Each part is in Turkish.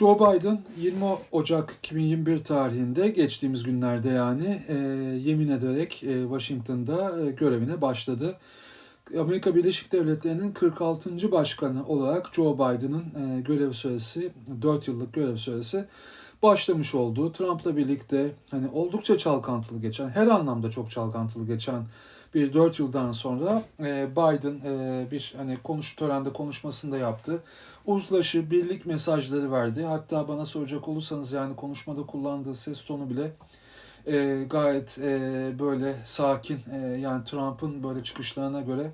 Joe Biden 20 Ocak 2021 tarihinde geçtiğimiz günlerde yani e, yemin ederek e, Washington'da e, görevine başladı. Amerika Birleşik Devletleri'nin 46. başkanı olarak Joe Biden'ın e, görev süresi 4 yıllık görev süresi başlamış olduğu Trump'la birlikte hani oldukça çalkantılı geçen her anlamda çok çalkantılı geçen bir 4 yıldan sonra e, Biden e, bir hani konuş törende konuşmasında yaptı. Uzlaşı, birlik mesajları verdi. Hatta bana soracak olursanız yani konuşmada kullandığı ses tonu bile e, gayet e, böyle sakin e, yani Trump'ın böyle çıkışlarına göre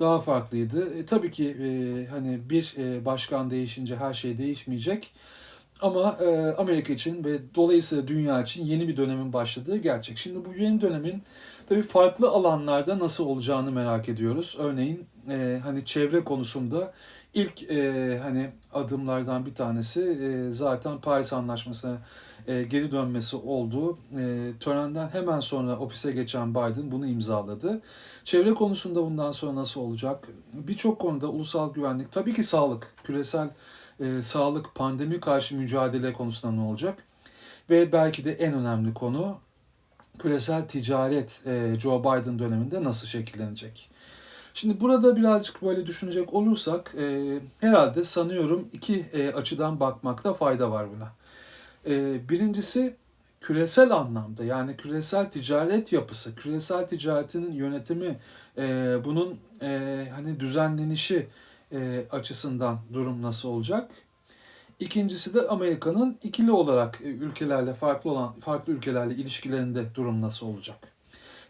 daha farklıydı. E, tabii ki e, hani bir e, başkan değişince her şey değişmeyecek. Ama e, Amerika için ve dolayısıyla dünya için yeni bir dönemin başladığı gerçek. Şimdi bu yeni dönemin tabii farklı alanlarda nasıl olacağını merak ediyoruz. Örneğin e, hani çevre konusunda ilk e, hani adımlardan bir tanesi e, zaten Paris Anlaşması'na e, geri dönmesi oldu. E, törenden hemen sonra ofise geçen Biden bunu imzaladı. Çevre konusunda bundan sonra nasıl olacak? Birçok konuda ulusal güvenlik, tabii ki sağlık, küresel e, sağlık, pandemi karşı mücadele konusunda ne olacak? Ve belki de en önemli konu küresel ticaret e, Joe Biden döneminde nasıl şekillenecek? Şimdi burada birazcık böyle düşünecek olursak e, herhalde sanıyorum iki e, açıdan bakmakta fayda var buna. E, birincisi küresel anlamda yani küresel ticaret yapısı, küresel ticaretinin yönetimi, e, bunun e, hani düzenlenişi e, açısından durum nasıl olacak? İkincisi de Amerika'nın ikili olarak e, ülkelerle farklı olan farklı ülkelerle ilişkilerinde durum nasıl olacak?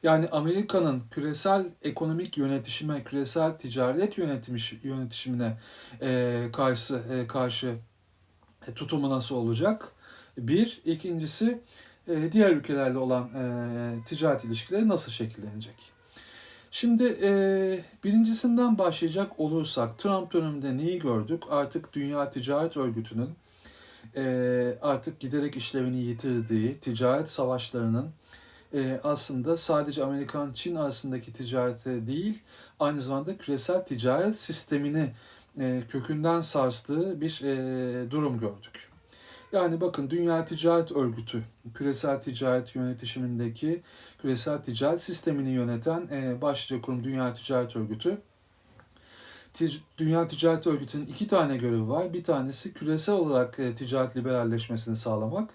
Yani Amerika'nın küresel ekonomik yönetişime, küresel ticaret yönetimi yönetişimine e, karşı e, karşı e, tutumu nasıl olacak? Bir, ikincisi e, diğer ülkelerle olan e, ticaret ilişkileri nasıl şekillenecek? Şimdi e, birincisinden başlayacak olursak Trump döneminde neyi gördük? Artık Dünya Ticaret Örgütü'nün e, artık giderek işlevini yitirdiği ticaret savaşlarının e, aslında sadece Amerikan-Çin arasındaki ticarete değil aynı zamanda küresel ticaret sistemini e, kökünden sarstığı bir e, durum gördük. Yani bakın Dünya Ticaret Örgütü, küresel ticaret yönetişimindeki küresel ticaret sistemini yöneten e, başlıca kurum Dünya Ticaret Örgütü. Dünya Ticaret Örgütü'nün iki tane görevi var. Bir tanesi küresel olarak e, ticaret liberalleşmesini sağlamak.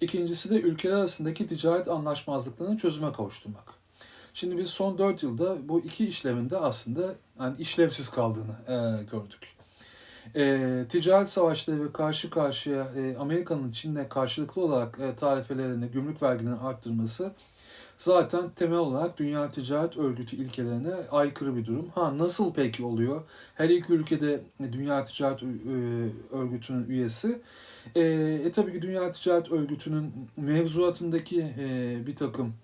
İkincisi de ülkeler arasındaki ticaret anlaşmazlıklarını çözüme kavuşturmak. Şimdi biz son 4 yılda bu iki işlevinde aslında yani işlevsiz kaldığını e, gördük. E, ticaret savaşları ve karşı karşıya e, Amerika'nın Çin'le karşılıklı olarak e, tarifelerini, gümrük vergilerini arttırması zaten temel olarak Dünya Ticaret Örgütü ilkelerine aykırı bir durum. Ha nasıl peki oluyor? Her iki ülkede Dünya Ticaret Örgütü'nün üyesi. E, e tabii ki Dünya Ticaret Örgütü'nün mevzuatındaki e, bir takım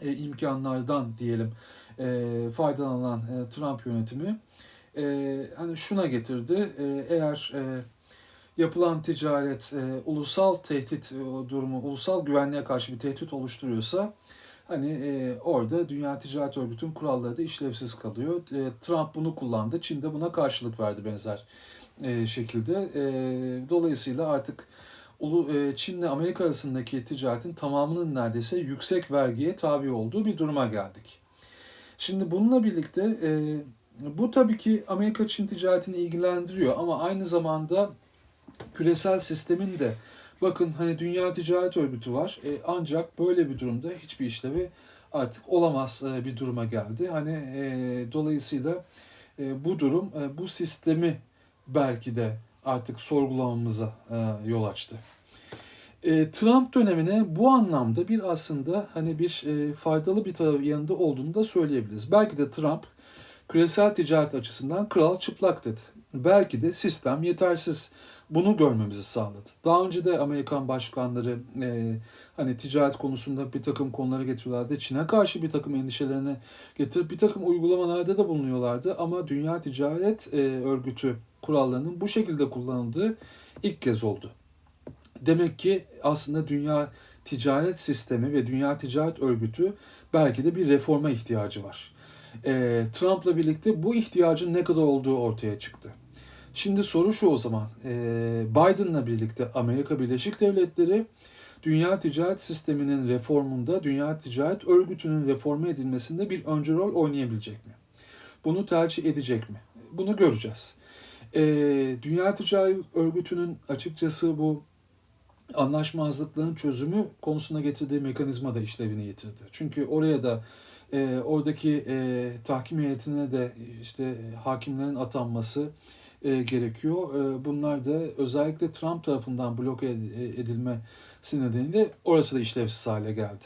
e, imkanlardan diyelim e, faydalanan e, Trump yönetimi e, hani şuna getirdi. E, eğer e, yapılan ticaret e, ulusal tehdit e, durumu, ulusal güvenliğe karşı bir tehdit oluşturuyorsa hani e, orada Dünya Ticaret Örgütü'nün kuralları da işlevsiz kalıyor. E, Trump bunu kullandı. Çin de buna karşılık verdi benzer e, şekilde. E, dolayısıyla artık Ulu, e, Çin'le Amerika arasındaki ticaretin tamamının neredeyse yüksek vergiye tabi olduğu bir duruma geldik. Şimdi bununla birlikte e, bu tabii ki Amerika-Çin ticaretini ilgilendiriyor ama aynı zamanda küresel sistemin de bakın hani Dünya Ticaret Örgütü var e, ancak böyle bir durumda hiçbir işlevi artık olamaz e, bir duruma geldi. Hani e, dolayısıyla e, bu durum e, bu sistemi belki de artık sorgulamamıza e, yol açtı. E, Trump dönemine bu anlamda bir aslında hani bir e, faydalı bir tarafı yanında olduğunu da söyleyebiliriz. Belki de Trump küresel ticaret açısından kral çıplak dedi. Belki de sistem yetersiz. Bunu görmemizi sağladı. Daha önce de Amerikan başkanları e, hani ticaret konusunda bir takım konuları getiriyorlardı. Çin'e karşı bir takım endişelerini getirip bir takım uygulamalarda da bulunuyorlardı. Ama Dünya Ticaret e, Örgütü kurallarının bu şekilde kullanıldığı ilk kez oldu. Demek ki aslında dünya ticaret sistemi ve dünya ticaret örgütü belki de bir reforma ihtiyacı var e, Trump'la birlikte bu ihtiyacın ne kadar olduğu ortaya çıktı. Şimdi soru şu o zaman. Ee, Biden'la birlikte Amerika Birleşik Devletleri dünya ticaret sisteminin reformunda, dünya ticaret örgütünün reforme edilmesinde bir öncü rol oynayabilecek mi? Bunu tercih edecek mi? Bunu göreceğiz. Ee, dünya ticaret örgütünün açıkçası bu anlaşmazlıkların çözümü konusuna getirdiği mekanizma da işlevini yitirdi. Çünkü oraya da e, oradaki e, tahkim heyetine de işte hakimlerin atanması e, gerekiyor. E, bunlar da özellikle Trump tarafından bloke ed- edilmesi nedeniyle orası da işlevsiz hale geldi.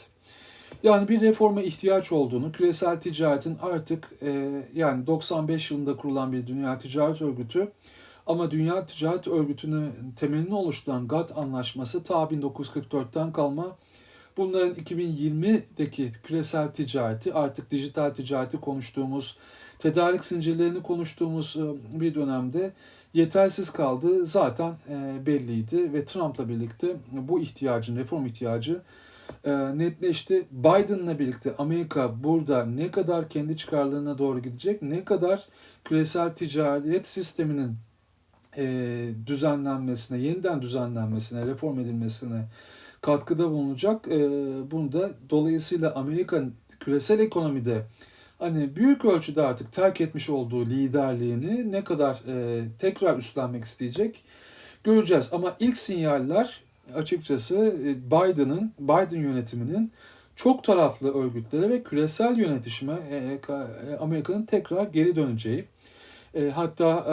Yani bir reforma ihtiyaç olduğunu, küresel ticaretin artık e, yani 95 yılında kurulan bir Dünya Ticaret Örgütü ama Dünya Ticaret Örgütü'nün temelini oluşturan GATT anlaşması ta 1944'ten kalma. Bunların 2020'deki küresel ticareti artık dijital ticareti konuştuğumuz, tedarik zincirlerini konuştuğumuz e, bir dönemde yetersiz kaldığı zaten e, belliydi ve Trump'la birlikte bu ihtiyacın, reform ihtiyacı e, netleşti. Biden'la birlikte Amerika burada ne kadar kendi çıkarlarına doğru gidecek, ne kadar küresel ticaret sisteminin düzenlenmesine, yeniden düzenlenmesine, reform edilmesine katkıda bulunacak. E, bunu da dolayısıyla Amerika küresel ekonomide hani büyük ölçüde artık terk etmiş olduğu liderliğini ne kadar e, tekrar üstlenmek isteyecek göreceğiz. Ama ilk sinyaller açıkçası e, Biden'ın, Biden yönetiminin çok taraflı örgütlere ve küresel yönetişime e, Amerika'nın tekrar geri döneceği. Hatta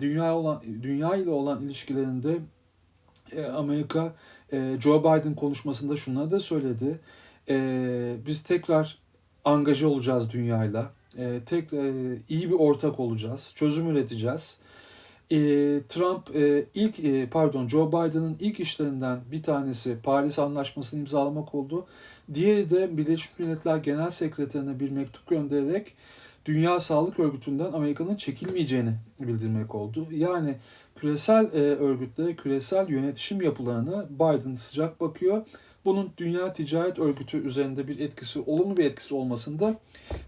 dünya olan dünya ile olan ilişkilerinde Amerika e, Joe Biden konuşmasında şunları da söyledi. E, biz tekrar angaje olacağız dünyayla. E, tek e, iyi bir ortak olacağız. Çözüm üreteceğiz. Trump e, ilk e, pardon Joe Biden'ın ilk işlerinden bir tanesi Paris Anlaşması'nı imzalamak oldu. Diğeri de Birleşmiş Milletler Genel Sekreterine bir mektup göndererek Dünya Sağlık Örgütü'nden Amerika'nın çekilmeyeceğini bildirmek oldu. Yani küresel e, örgütlere, küresel yönetişim yapılarına Biden sıcak bakıyor. Bunun Dünya Ticaret Örgütü üzerinde bir etkisi, olumlu bir etkisi olmasını da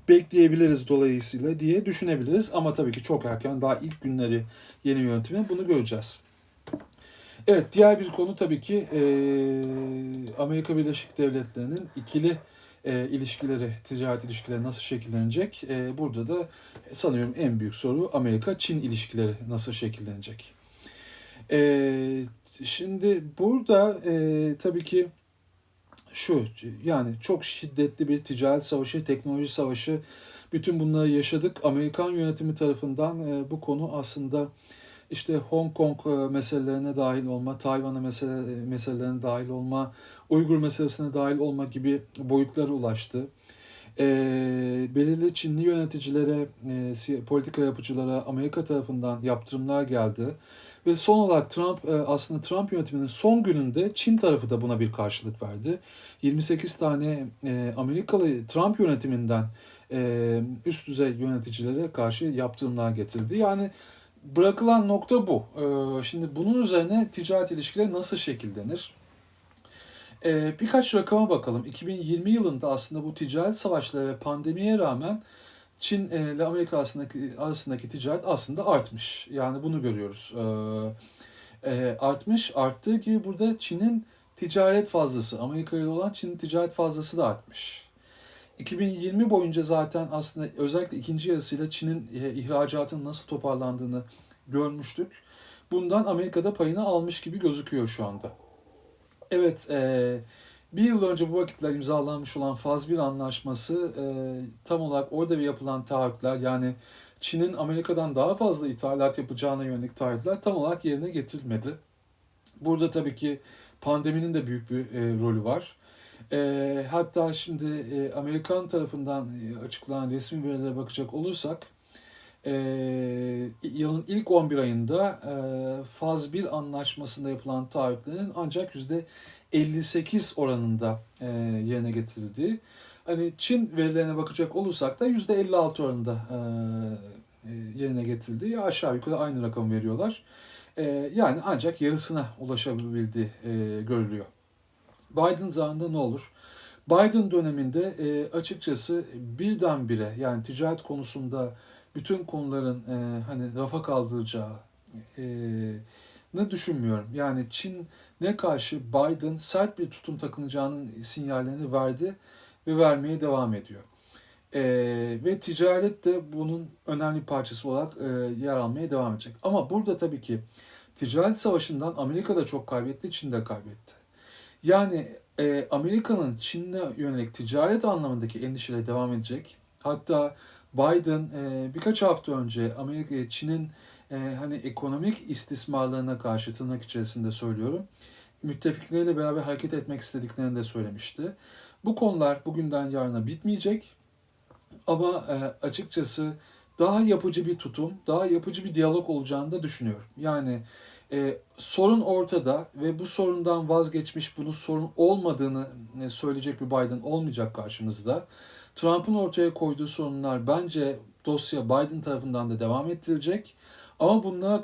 bekleyebiliriz dolayısıyla diye düşünebiliriz. Ama tabii ki çok erken, daha ilk günleri yeni yönetimin bunu göreceğiz. Evet, diğer bir konu tabii ki e, Amerika Birleşik Devletleri'nin ikili e, ilişkileri, ticaret ilişkileri nasıl şekillenecek? E, burada da sanıyorum en büyük soru Amerika-Çin ilişkileri nasıl şekillenecek? E, şimdi burada e, tabii ki şu yani çok şiddetli bir ticaret savaşı, teknoloji savaşı bütün bunları yaşadık. Amerikan yönetimi tarafından e, bu konu aslında işte Hong Kong e, meselelerine dahil olma, Tayvan'a mesele, meselelerine dahil olma, Uygur meselesine dahil olma gibi boyutlara ulaştı. E, belirli Çinli yöneticilere, e, politika yapıcılara Amerika tarafından yaptırımlar geldi. Ve son olarak Trump e, aslında Trump yönetiminin son gününde Çin tarafı da buna bir karşılık verdi. 28 tane e, Amerikalı Trump yönetiminden e, üst düzey yöneticilere karşı yaptırımlar getirdi. Yani bırakılan nokta bu. Şimdi bunun üzerine ticaret ilişkileri nasıl şekillenir? Birkaç rakama bakalım. 2020 yılında aslında bu ticaret savaşları ve pandemiye rağmen Çin ile Amerika arasındaki, arasındaki ticaret aslında artmış. Yani bunu görüyoruz. Ee, artmış, arttığı gibi burada Çin'in ticaret fazlası, Amerika ile olan Çin'in ticaret fazlası da artmış. 2020 boyunca zaten aslında özellikle ikinci yarısıyla Çin'in ihracatının nasıl toparlandığını görmüştük. Bundan Amerika'da payını almış gibi gözüküyor şu anda. Evet, e, bir yıl önce bu vakitler imzalanmış olan Faz 1 anlaşması e, tam olarak orada yapılan taahhütler yani Çin'in Amerika'dan daha fazla ithalat yapacağına yönelik taahhütler tam olarak yerine getirilmedi. Burada tabii ki pandeminin de büyük bir e, rolü var. E, hatta şimdi e, Amerikan tarafından e, açıklanan resmi verilere bakacak olursak e, yılın ilk 11 ayında e, faz 1 anlaşmasında yapılan taahhütlerin ancak yüzde 58 oranında e, yerine getirildiği. Hani Çin verilerine bakacak olursak da yüzde 56 oranında e, e, yerine getirildiği aşağı yukarı aynı rakam veriyorlar. E, yani ancak yarısına ulaşabildiği e, görülüyor. Biden zamanında ne olur? Biden döneminde e, açıkçası birdenbire yani ticaret konusunda bütün konuların e, hani rafa kaldıracağı, ne düşünmüyorum. Yani Çin'e karşı Biden sert bir tutum takınacağının sinyallerini verdi ve vermeye devam ediyor. E, ve ticaret de bunun önemli parçası olarak e, yer almaya devam edecek. Ama burada tabii ki ticaret savaşından Amerika da çok kaybetti, Çin de kaybetti. Yani e, Amerika'nın Çin'e yönelik ticaret anlamındaki endişeyle devam edecek. Hatta Biden e, birkaç hafta önce Amerika Çin'in e, hani ekonomik istismarlarına karşı tırnak içerisinde söylüyorum. Müttefikleriyle beraber hareket etmek istediklerini de söylemişti. Bu konular bugünden yarına bitmeyecek. Ama e, açıkçası daha yapıcı bir tutum, daha yapıcı bir diyalog olacağını da düşünüyorum. Yani e, sorun ortada ve bu sorundan vazgeçmiş, bunun sorun olmadığını e, söyleyecek bir Biden olmayacak karşımızda. Trump'ın ortaya koyduğu sorunlar bence dosya Biden tarafından da devam ettirilecek. Ama bunlar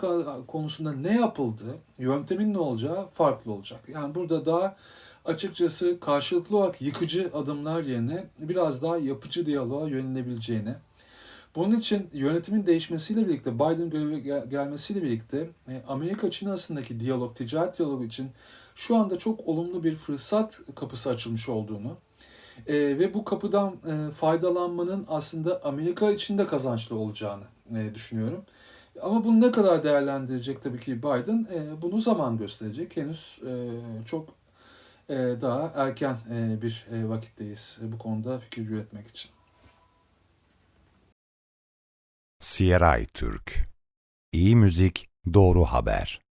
konusunda ne yapıldı, yöntemin ne olacağı farklı olacak. Yani burada daha açıkçası karşılıklı olarak yıkıcı adımlar yerine biraz daha yapıcı diyaloğa yönelebileceğini, bunun için yönetimin değişmesiyle birlikte, Biden göreve gelmesiyle birlikte e, Amerika-Çin arasındaki diyalog, ticaret diyalogu için şu anda çok olumlu bir fırsat kapısı açılmış olduğunu e, ve bu kapıdan e, faydalanmanın aslında Amerika için de kazançlı olacağını e, düşünüyorum. Ama bunu ne kadar değerlendirecek tabii ki Biden e, bunu zaman gösterecek. Henüz e, çok e, daha erken e, bir e, vakitteyiz e, bu konuda fikir üretmek için. CRI Türk İyi müzik, doğru haber.